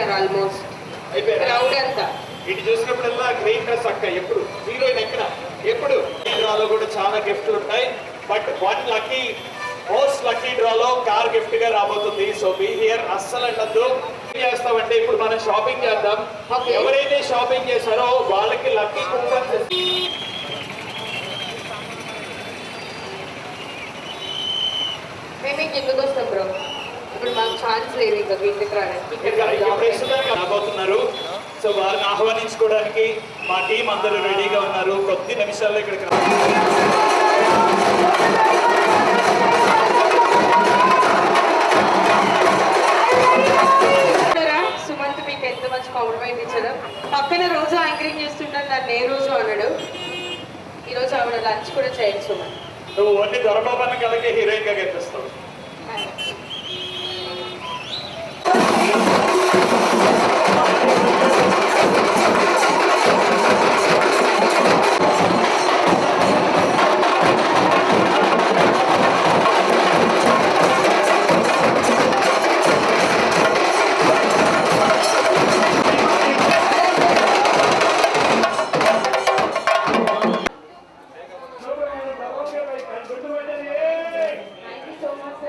అయిపోయారు almost? Crowd అంతా. ఇటు చూసినప్పుడల్లా గ్రీన్ డ్రెస్ అక్క ఎప్పుడు? హీరోయిన్ ఎక్కడ? ఎప్పుడు? ఈ డ్రాలో కూడా చాలా గిఫ్ట్లు ఉంటాయి. But one lucky most lucky డ్రాలో కార్ గిఫ్ట్గా రాబోతుంది. సో బీ హియర్ అస్సలు అనద్దు. ఏం చేస్తామంటే ఇప్పుడు మనం షాపింగ్ చేద్దాం. ఎవరైతే షాపింగ్ చేశారో వాళ్ళకి లక్కీ కూపన్స్ మేము ఇంకెందుకు వస్తాం బ్రో ఇప్పుడు మాకు ఛాన్స్ లేదు ఇంకా రావడానికి. రాబోతున్నారు. సో వారిని ఆహ్వానించుకోవడానికి మా టీం అందరూ రెడీగా ఉన్నారు. కొద్ది నిమిషాల్లో ఇక్కడికి? సుమంత్ మీకు ఎంత మంచి కాంప్లిమెంట్ పక్కన రోజు యాంకరింగ్ చేస్తుంటాను నన్ను ఏ రోజు అన్నాడు ఈ రోజు ఆవిడ లంచ్ కూడా సుమంత్. నువ్వు ఓన్లీ దొరబాబన్న కలకే హీరోయిన్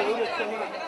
కనిపిస్తావు కొంచెం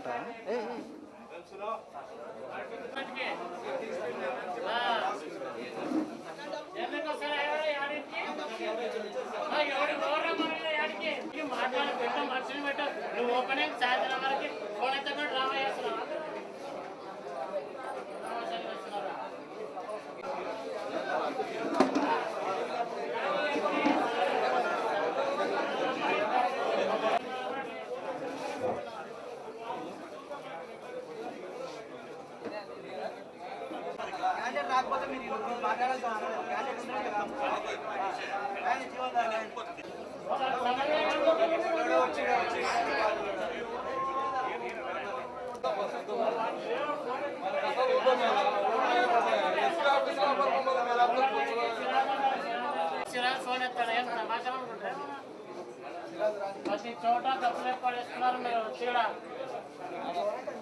ఉండిపోయినా ఉంటుంది కదా అంతమందరికి చదువుతాను నువ్వు ఓపెనింగ్ సాయంత్రం వరకు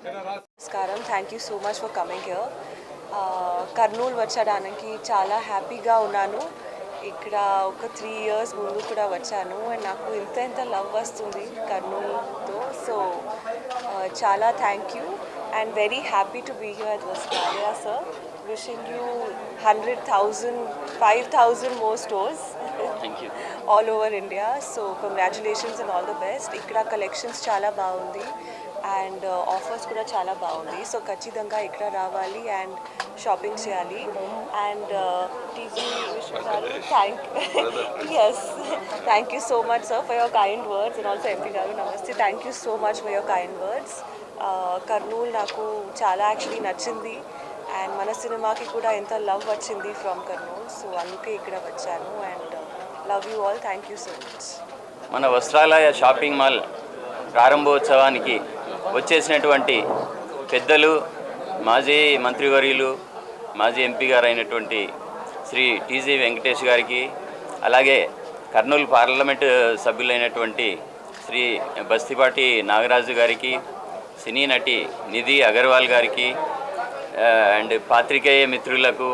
नमस्कार thank you so much for coming here Kurnool వచ్చడానికి చాలా హ్యాపీగా ఉన్నాను. ఇక్కడ ఒక త్రీ ఇయర్స్ ముందు కూడా వచ్చాను. అండ్ నాకు ఇంత ఇంత లవ్ వస్తుంది కర్నూలుతో. సో చాలా thank you. And very happy to be here at వస్కారియా sir? Wishing you hundred thousand five thousand more stores all over India so congratulations and all the best ఇక్కడ కలెక్షన్స్ చాలా బాగుంది. And uh, offers కూడా చాలా బాగుంది. So ఖచ్చితంగా ఇక్కడ రావాలి and shopping చేయాలి. And uh, TG garu thanks thank you so much sir for your kind words and also MP garu నమస్తే. Thank you so much for your kind words Kurnool నాకు చాలా యాక్చువల్లీ నచ్చింది. And మన సినిమాకి కూడా ఎంత love వచ్చింది ఫ్రమ్ కర్నూలు. సో అందుకే ఇక్కడ వచ్చాను. And love you all thank you so much మన వస్త్రాలయ షాపింగ్ మాల్ ప్రారంభోత్సవానికి వచ్చేసినటువంటి పెద్దలు మాజీ మంత్రివర్యులు మాజీ ఎంపీ గారు అయినటువంటి శ్రీ టీజీ వెంకటేష్ గారికి అలాగే కర్నూలు పార్లమెంటు సభ్యులైనటువంటి శ్రీ బస్తిపాటి నాగరాజు గారికి సినీ నటి నిధి అగర్వాల్ గారికి అండ్ పాత్రికేయ మిత్రులకు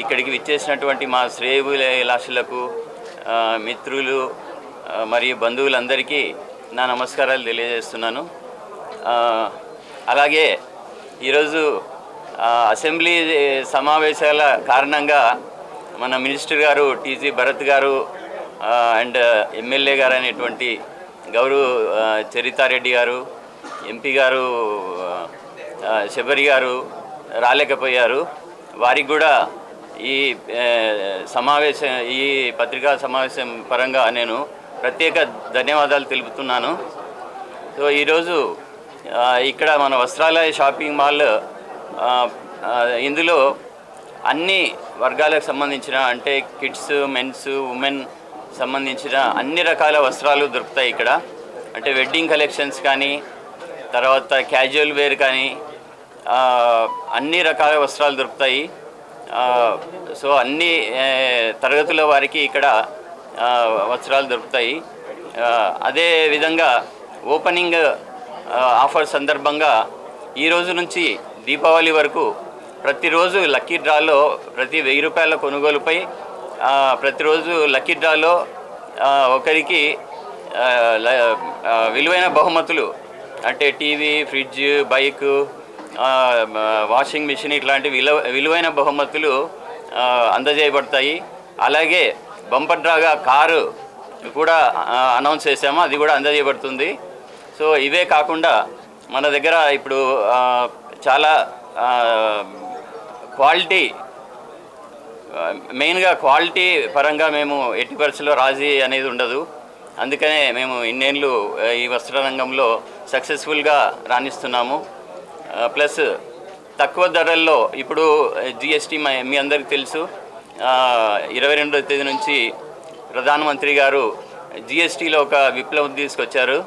ఇక్కడికి విచ్చేసినటువంటి మా శ్రేయులాషులకు మిత్రులు మరియు బంధువులందరికీ నా నమస్కారాలు తెలియజేస్తున్నాను. అలాగే ఈరోజు అసెంబ్లీ సమావేశాల కారణంగా మన మినిస్టర్ గారు టీజీ భరత్ గారు అండ్ ఎమ్మెల్యే గారు అనేటువంటి గౌరవ చరితారెడ్డి గారు ఎంపీ గారు శబరి గారు రాలేకపోయారు. వారికి కూడా ఈ సమావేశం ఈ పత్రికా సమావేశం పరంగా నేను ప్రత్యేక ధన్యవాదాలు తెలుపుతున్నాను. సో ఈరోజు ఇక్కడ మన వస్త్రాలయ షాపింగ్ మాల్ ఇందులో అన్ని వర్గాలకు సంబంధించిన అంటే కిడ్స్ మెన్స్ ఉమెన్ సంబంధించిన అన్ని రకాల వస్త్రాలు దొరుకుతాయి ఇక్కడ. అంటే వెడ్డింగ్ కలెక్షన్స్ కానీ తర్వాత క్యాజువల్ వేర్ కానీ అన్ని రకాల వస్త్రాలు దొరుకుతాయి. సో అన్ని తరగతుల వారికి ఇక్కడ వస్త్రాలు దొరుకుతాయి. అదే విధంగా ఓపెనింగ్ ఆఫర్ సందర్భంగా ఈ రోజు నుంచి దీపావళి వరకు ప్రతిరోజు లక్కీ డ్రాలో ప్రతి వెయ్యి రూపాయల కొనుగోలుపై ప్రతిరోజు లక్కీ డ్రాలో ఒకరికి విలువైన బహుమతులు అంటే TV fridge bike washing machine ఇట్లాంటి విలువ విలువైన బహుమతులు అందజేయబడతాయి. అలాగే బంపర్ డ్రాగా కారు కూడా అనౌన్స్ చేసాము అది కూడా అందజేయబడుతుంది. సో ఇవే కాకుండా మన దగ్గర ఇప్పుడు చాలా క్వాలిటీ మెయిన్గా క్వాలిటీ పరంగా మేము ఎట్టి పరిస్థితుల్లో రాజీ అనేది ఉండదు. అందుకనే మేము ఇన్నేళ్ళు ఈ వస్త్ర రంగంలో సక్సెస్ఫుల్గా రాణిస్తున్నాము. ప్లస్ తక్కువ ధరల్లో ఇప్పుడు జిఎస్టీ మీ అందరికీ తెలుసు. ఇరవై రెండవ తేదీ నుంచి ప్రధానమంత్రి గారు జిఎస్టీలో ఒక విప్లవం తీసుకొచ్చారు.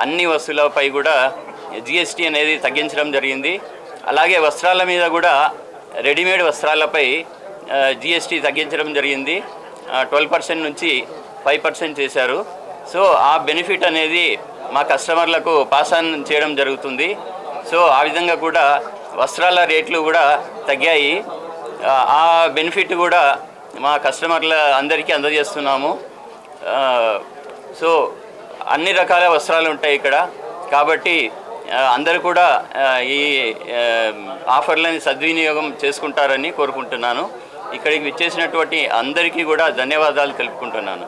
అన్ని వస్తువులపై కూడా జిఎస్టీ అనేది తగ్గించడం జరిగింది. అలాగే వస్త్రాల మీద కూడా రెడీమేడ్ వస్త్రాలపై జిఎస్టీ తగ్గించడం జరిగింది. ట్వెల్వ్ పర్సెంట్ నుంచి ఫైవ్ పర్సెంట్ చేశారు. సో ఆ బెనిఫిట్ అనేది మా కస్టమర్లకు పాస్ ఆన్ చేయడం జరుగుతుంది. సో ఆ విధంగా కూడా వస్త్రాల రేట్లు కూడా తగ్గాయి. ఆ, బెనిఫిట్ కూడా మా కస్టమర్ల అందరికీ అందజేస్తున్నాము. సో అన్ని రకాల వస్త్రాలు ఉంటాయి ఇక్కడ. కాబట్టి అందరూ కూడా ఈ ఆఫర్లని సద్వినియోగం చేసుకుంటారని కోరుకుంటున్నాను. ఇక్కడికి విచ్చేసినటువంటి అందరికీ కూడా ధన్యవాదాలు తెలుపుకుంటున్నాను.